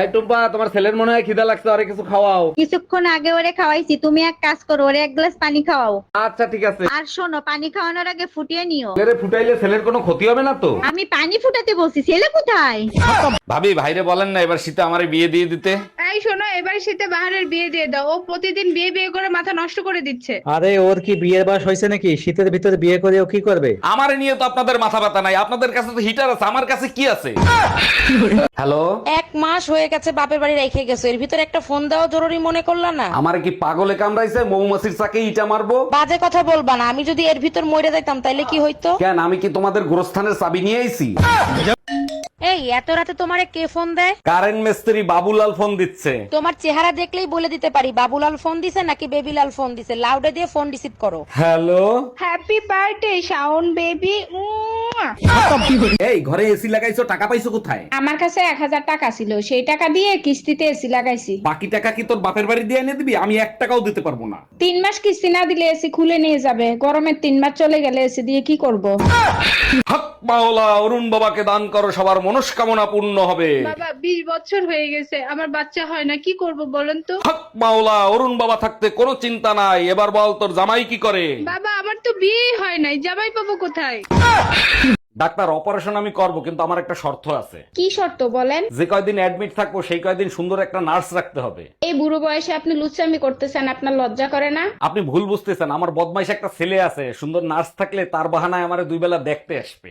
এই টুম্পা তোমার ছেলের মনে হয় খিদা লাগছে আরে কিছু খাওয়াও। কিছুক্ষণ আগে ওরে খাওয়াইছি তুমি এক কাজ করো ওরে এক গ্লাস পানি খাওয়াও। আচ্ছা ঠিক আছে। আর শোনো পানি খাওয়ানোর আগে ফুটিয়ে নিও। ছেলেরে ফুটাইলে ছেলের কোনো ক্ষতি হবে না তো? আমি পানি ফুটাতে বলছি ছেলে কোথায়? ভাবি ভাইরে বলেন না এবার শীতে আমারে বিয়ে দিয়ে দিতে। এই শোনো এবার শীতে বাহারের বিয়ে দিয়ে দাও। ও প্রতিদিন বিয়ে বিয়ে করে মাথা নষ্ট করে দিচ্ছে। আরে ওর কি বিয়ের বয়স হয়েছে নাকি? শীতের ভিতরে বিয়ে করে ও কি করবে? আমারে নিয়ে তো আপনাদের মাথা ব্যথা নাই। আপনাদের কাছে তো হিটার আছে আমার কাছে কি আছে? হ্যালো? এক মাস হয়ে গেছে বাপের বাড়ি রেখে গেছো। এর ভিতরে একটা ফোন দেওয়া জরুরি মনে করলা না? আমারে কি পাগলে কামড়াইছে? মৌমাছির চাকে ইটা মারবো? বাজে কথা বলবা না। আমি যদি এর ভিতর মরে যাইতাম তাইলে কি হইতো? কেন? আমি কি তোমাদের গোরস্থানের চাবি নিয়ে আইছি? এত রাতে তোমারে কে ফোন দেয়? কারেন্ট মিস্ত্রি বাবুলাল ফোন দিচ্ছে। তোমার চেহারা দেখলেই বলে দিতে পারি বাবুলাল ফোন দিছে নাকি বেবিলাল ফোন দিছে? লাউডে দিয়ে ফোন রিসিভ করো। Hello? Happy birthday Shaon baby এই ঘরে এসি লাগাইছো টাকা পাইছো কোথায়? আমার কাছে এক হাজার টাকা ছিল সেই টাকা দিয়ে কিস্তিতে এসি লাগাইছি। বাকি টাকা কি তোর বাপের বাড়ি দিয়ে এনে দিবি? আমি এক টাকাও দিতে পারব না। তিন মাস কিস্তি না দিলে এসি খুলে নিয়ে যাবে। গরমের তিন মাস চলে গেলে এসি দিয়ে কি করব? হক মাওলা অরুণ বাবাকে দান করো সবার মনস্কামনা পূর্ণ হবে। বাবা বিশ বছর হয়ে গেছে আমার বাচ্চা হয় না কি করব বলেন তো? হক মাওলা অরুণ বাবা থাকতে কোনো চিন্তা নাই এবার বল তোর জামাই কি করে? বাবা আমার তো বিয়ে হয় নাই জামাই পাবো কোথায়? ডাক্তার অপারেশন আমি করব কিন্তু আমার একটা শর্ত আছে। কি শর্ত বলেন? যে কয়দিন অ্যাডমিট থাকব সেই কয়দিন সুন্দর একটা নার্স রাখতে হবে। এই বুড়ো বয়সে আপনি লুচ্চামি করতেছেন আপনার লজ্জা করে না? আপনি ভুল বুঝতেছেন আমার বদমাইশ একটা ছেলে আছে সুন্দর নার্স থাকলে তার বাহানায় আমার দুই বেলা দেখতে আসবে।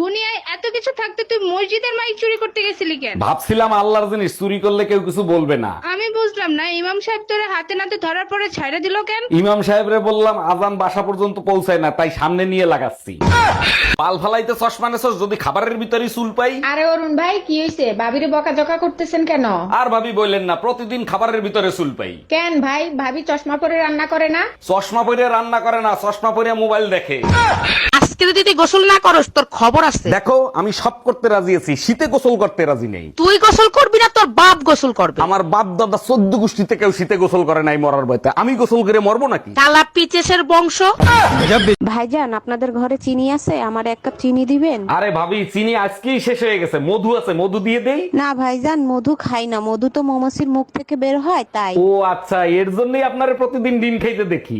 দুনিয়ায় এত কিছু থাকতে তুই মসজিদের মাইক চুরি করতে গেছিলি কেন? ভাবছিলাম আল্লাহর জিনিস চুরি করলে কেউ কিছু বলবে না। আমি বুঝলাম না ইমাম সাহেব তোরে হাতে নাতে ধরার পরে ছাইড়া দিল কেন? ইমাম সাহেবরে বললাম আজান বাসা পর্যন্ত পৌঁছায় না তাই সামনে নিয়ে লাগাচ্ছি। পাল ফালাইতে চশমা নেছস যদি খাবারের ভিতরে চুল পাই। আরে অরুণ ভাই কি হয়েছে ভাবিরে বকাঝকা করতেছেন কেন? আর ভাবি বললেন না প্রতিদিন খাবারের ভিতরে চুল পাই। কেন ভাই? ভাবি চশমা পরে রান্না করে না? চশমা পরে রান্না করে না চশমা পরে মোবাইল দেখে। আজকে যদি তুই গোসল না করস তোর খবর আছে। দেখো আমি সব করতে রাজি আছি শীতে গোসল করতে রাজি নেই। তুই গোসল করবি না তোর বাপ গোসল করবে। আমার বাপ দাদা চোদ্দ গোষ্ঠীতে কেউ শীতে গোসল করে নাই মরার বয়তে আমি গোসল করে মরবো নাকি? কালা পিচেসের বংশ। ভাইজান আপনাদের ঘরে চিনি আছে? আমার এক কাপ চিনি দিবেন? আরে ভাবি চিনি আজকেই শেষ হয়ে গেছে। মধু আছে মধু দিয়ে দেই? না ভাইজান মধু খাই না। মধু তো মৌমাছির মুখ থেকে বের হয় তাই। ও আচ্ছা এর জন্যই আপনার প্রতিদিন ডিম খাইতে দেখি।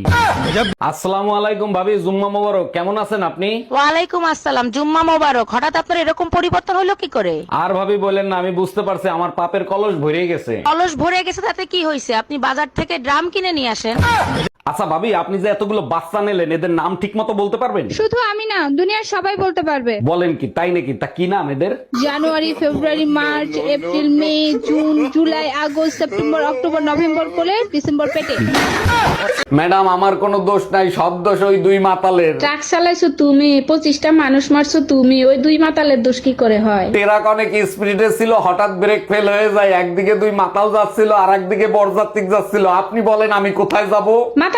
আসসালামু আলাইকুম ভাবি জুম্মা মোবারক। কেমন আছেন আপনি? ওয়ালাইকুম আসসালাম জুম্মা মোবারক। হঠাৎ আপনার এরকম পরিবর্তন হলো কি করে? আর ভাবি বলেন না আমি বুঝতে পারছি আমার পাপের কলস ভরে গেছে। কলস ভরে গেছে তাতে কি হয়েছে আপনি বাজার থেকে ড্রাম কিনে নিয়ে আসেন। আচ্ছা ভাবি আপনি যে এতগুলো বাচ্চা নিলেন এদের নাম ঠিক মতো বলতে পারবেন শুধু আমি না দুনিয়ার সবাই বলতে পারবে বলেন কি তাই নাকি তা কি নাম এদের January February March April May June July August September October November করে ডিসেম্বর পেটে ম্যাডাম আমার কোনো দোষ নাই সব দোষ ওই দুই মাতালের ট্রাক চালাইছো তুমি পঁচিশটা মানুষ মারছো তুমি ওই দুই মাতালের দোষ কি করে হয় ট্রাক অনেক স্পিডে ছিল হঠাৎ ব্রেক ফেল হয়ে যায় একদিকে দুই মাতাল যাচ্ছিল আর একদিকে বরযাত্রী যাচ্ছিল আপনি বলেন আমি কোথায় যাব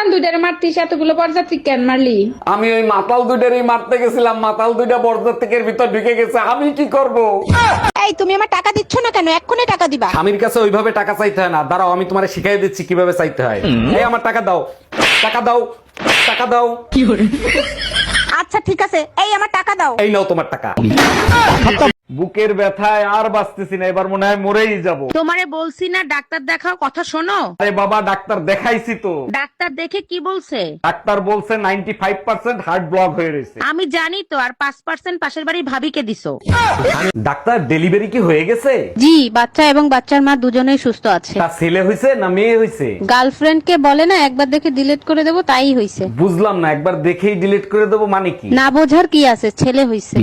মাতাল দুইটারে মারতিস এতগুলো পরযাত্রী কেন মারলি? আমি ওই মাতাল দুইটারই মারতে গেছিলাম মাতাল দুইটা বরযাত্রীর ভিতর ঢুকে গেছে আমি কি করব? এই তুমি আমার টাকা দিচ্ছ না কেন? এক্ষুনি টাকা দিবা। স্বামীর কাছে ওইভাবে টাকা চাইতে হয় না। দাঁড়াও আমি তোমার শিখাই দিচ্ছি কীভাবে চাইতে হয়। এই আমার টাকা দাও টাকা দাও টাকা দাও। কি আচ্ছা ঠিক আছে। এই আমার টাকা দাও। এই নাও তোমার টাকা। বুকের ব্যথায় আর বাঁচতেছি না এবার মনে হয় মরেই যাব। তোমারে বলছি না ডাক্তার দেখাও কথা শোনো। আরে বাবা ডাক্তার দেখাইছি তো। ডাক্তার দেখে কি বলছে? ডাক্তার বলছে ninety five percent heart block হয়ে রয়েছে। আমি জানি তো আর পাঁচ পার্সেন্ট পাশের বাড়ির ভাবিকে দিছো। ডাক্তার ডেলিভারি কি হয়ে গেছে? জি বাচ্চা এবং বাচ্চার মা দুজনেই সুস্থ আছে। তা ছেলে হয়েছে না মেয়ে হয়েছে গার্লফ্রেন্ড কে বলে না একবার দেখে ডিলিট করে দেবো তাই হইছে। বুঝলাম না একবার দেখেই ডিলিট করে দেবো মানে কি? না বোঝার কি আছে ছেলে হইছে।